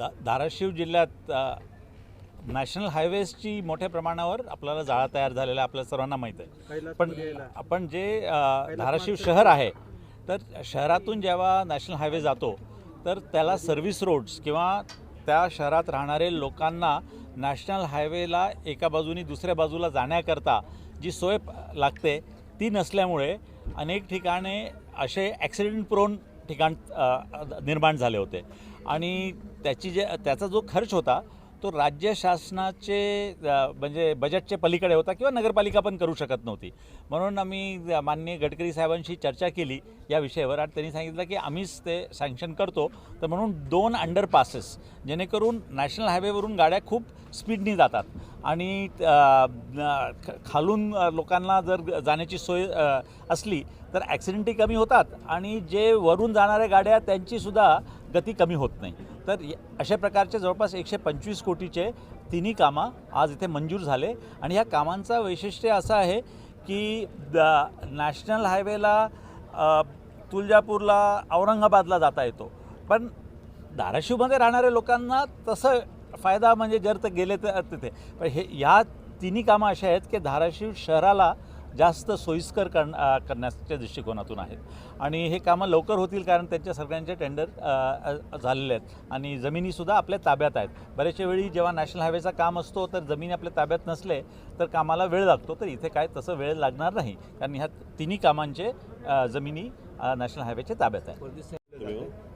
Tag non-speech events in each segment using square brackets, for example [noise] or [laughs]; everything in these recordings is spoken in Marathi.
धा धाराशिव जिल्ह्यात नॅशनल हायवेजची मोठ्या प्रमाणावर आपल्याला जाळा तयार झालेला आपल्या सर्वांना माहीत आहे. पण आपण जे धाराशिव शहर आहे. तर शहरातून जेव्हा नॅशनल हायवे जातो तर त्याला सर्व्हिस रोड्स किंवा त्या शहरात राहणारे लोकांना नॅशनल हायवेला एका बाजूनी दुसऱ्या बाजूला जाण्याकरता जी सोय लागते ती नसल्यामुळे अनेक ठिकाणी असे ॲक्सिडेंट प्रोन ठिकाण निर्माण झाले होते. आणि त्याची जे त्याचा जो खर्च होता तो राज्य शासनाचे म्हणजे बजेटचे पलीकडे होता किंवा नगरपालिका पण करू शकत नव्हती. म्हणून आम्ही माननीय गडकरी साहेबांशी चर्चा केली या विषयावर आणि त्यांनी सांगितलं की आम्हीच ते सँक्शन करतो. तर म्हणून दोन अंडरपासेस जेणेकरून नॅशनल हायवेवरून गाड्या खूप स्पीडनी जातात. आणि ख- खालून लोकांना जर जाण्याची सोय असली तर ॲक्सिडेंटही कमी होतात आणि जे वरून जाणाऱ्या गाड्या त्यांचीसुद्धा गती कमी होत नाही. तर अशा प्रकारचे जवळपास एकशे पंचवीस कोटीचे तिन्ही कामं आज इथे मंजूर झाले. आणि ह्या कामांचा वैशिष्ट्य असं आहे की द- नॅशनल हायवेला तुळजापूरला औरंगाबादला जाता येतो. पण धाराशिवमध्ये राहणाऱ्या लोकांना तसं फायदा म्हणजे जर तर गेले तर तिथे. पण हे ह्या तिन्ही कामं अशा आहेत की धाराशिव शहराला जास्त सोयीस्कर कर करण्याच्या दृष्टिकोनातून आहेत. आणि हे कामं लवकर होतील कारण त्यांच्या सगळ्यांचे टेंडर झालेले आहेत. आणि जमिनीसुद्धा आपल्या ताब्यात आहेत. बऱ्याचशा वेळी जेव्हा नॅशनल हायवेचा काम असतो तर जमिनी आपल्या ताब्यात नसले तर कामाला वेळ लागतो. तर इथे काय तसं वेळ लागणार नाही. कारण ह्या तिन्ही कामांचे जमिनी नॅशनल हायवेच्या ताब्यात आहेत.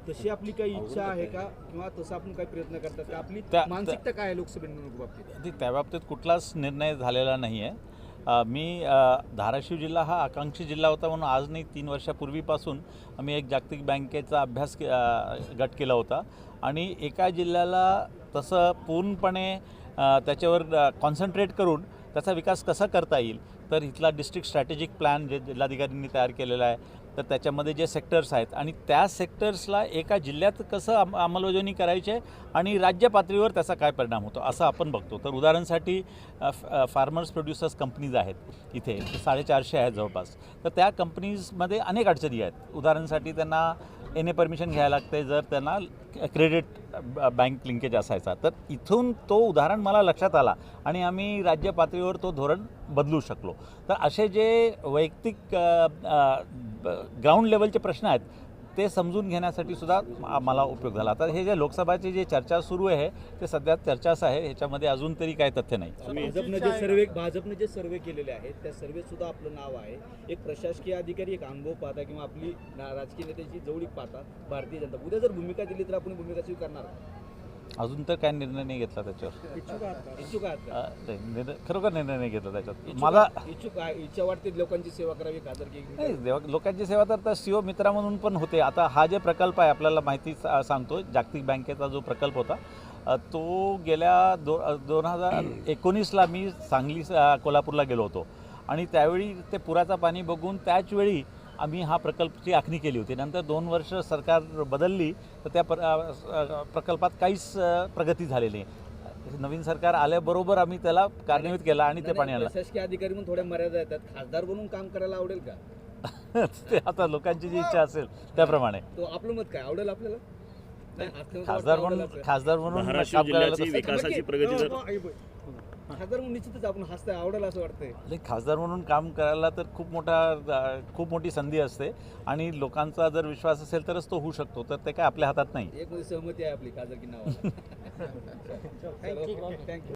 तशी आपली काही इच्छा आहे का? किंवा तसं आपण काही प्रयत्न करतात आपली मानसिकता काय आहे लोकसभा निवडणूक बाबतीत त्या बाबतीत कुठलाच निर्णय झालेला नाही आहे मी धाराशिव जिल्हा हा आकांक्षी जिल्हा होता म्हणून आज नाही तीन वर्षापूर्वीपासून मी एक जागतिक बँकेचा अभ्यास के गट केला होता. आणि एका जिल्ह्याला तसं पूर्णपणे त्याच्यावर कॉन्सन्ट्रेट करून त्याचा विकास कसा करता येईल? तर इथला डिस्ट्रिक्ट स्ट्रॅटेजिक प्लॅन जे जिल्हाधिकाऱ्यांनी तयार केलेला आहे तर त्याच्यामध्ये जे सेक्टर्स आहेत आणि त्या सेक्टर्सला एका जिल्ह्यात कसं अंम अंमलबजावणी करायची आहे आणि राज्य पातळीवर त्याचा काय परिणाम होतो असं आपण बघतो. तर उदाहरणासाठी फार्मर्स प्रोड्युसर्स कंपनीज आहेत इथे साडेचारशे आहेत जवळपास. तर त्या कंपनीजमध्ये अनेक अडचणी आहेत. उदाहरणासाठी त्यांना एन ए परमिशन घ्यायला लागते जर त्यांना क्रेडिट बँक लिंकेज असायचा. तर इथून तो उदाहरण मला लक्षात आला आणि आम्ही राज्य पातळीवर तो धोरण बदलू शकलो. तर असे जे वैयक्तिक ग्राउंड लेवलचे प्रश्न आहेत ते समजून घेण्यासाठी सुद्धा मला उपयोग झाला. तर हे जे लोकसभाची जी चर्चा सुरू आहे ते सध्या चर्चाच आहे. ह्याच्यामध्ये अजून तरी काही तथ्य नाही. भाजपनं जे सर्वे भाजपने जे सर्वे केलेले आहेत त्या सर्वे सुद्धा आपलं नाव आहे. एक प्रशासकीय अधिकारी एक अनुभव पाहता किंवा आपली ना- राजकीय नेत्याची जवळीक पाहता भारतीय जनता. उद्या जर भूमिका दिली तर आपण भूमिका स्वीकारणार अजून तर काय निर्णय नाही घेतला त्याच्यावर इच्छुक आहात का? इच्छुक आहात का? अ, नाही, निर्णय खरोखर निर्णय नाही घेतला त्याच्यात इच्छुक मला आहात- इच्छुक आहे इच्छा वाटते लोकांची सेवा करावी नाही देवा- लोकांची सेवा तर त्या सीओ मित्रा म्हणून पण होते आता हा जे प्रकल्प आहे आपल्याला माहिती सा- सांगतो जागतिक बँकेचा जो प्रकल्प होता अ, तो गेल्या दो अ, दोन हजार एकोणीसला मी सांगली अ, कोल्हापूरला गेलो होतो आणि त्यावेळी ते पुराचं पाणी बघून त्याचवेळी आम्ही हा प्रकल्पची आखणी केली होती. नंतर दोन वर्ष सरकार बदलली तर त्या प्र- प्रकल्पात काहीच प्रगती झालेली नाही. नवीन सरकार आल्याबरोबर आम्ही त्याला कार्यान्वित केला आणि ते पाणी आणलं. प्रशासकीय अधिकारी म्हणून थोड्या मर्यादा येतात. खासदार बनून काम करायला आवडेल का? [laughs] ते आता लोकांची जी इच्छा असेल त्याप्रमाणे. तो आपलं मत काय? आवडेल आपल्याला? नाही, खासदार वाटतं म्हणून आवडेल. खासदार म्हणून धाराशिव काम करायला जिल्ह्याची तसं- विकासाची प्रगती जर खासदार म्हणून निश्चितच आपण हसताय आवडेल असं वाटतंय. नाही, खासदार म्हणून काम करायला तर खूप मोठा खूप मोठी संधी असते आणि लोकांचा जर विश्वास असेल तरच तो होऊ शकतो तर ते काय आपल्या हातात नाही. एक मध्ये सहमती आहे आपली खासदार की नाव थँक्यू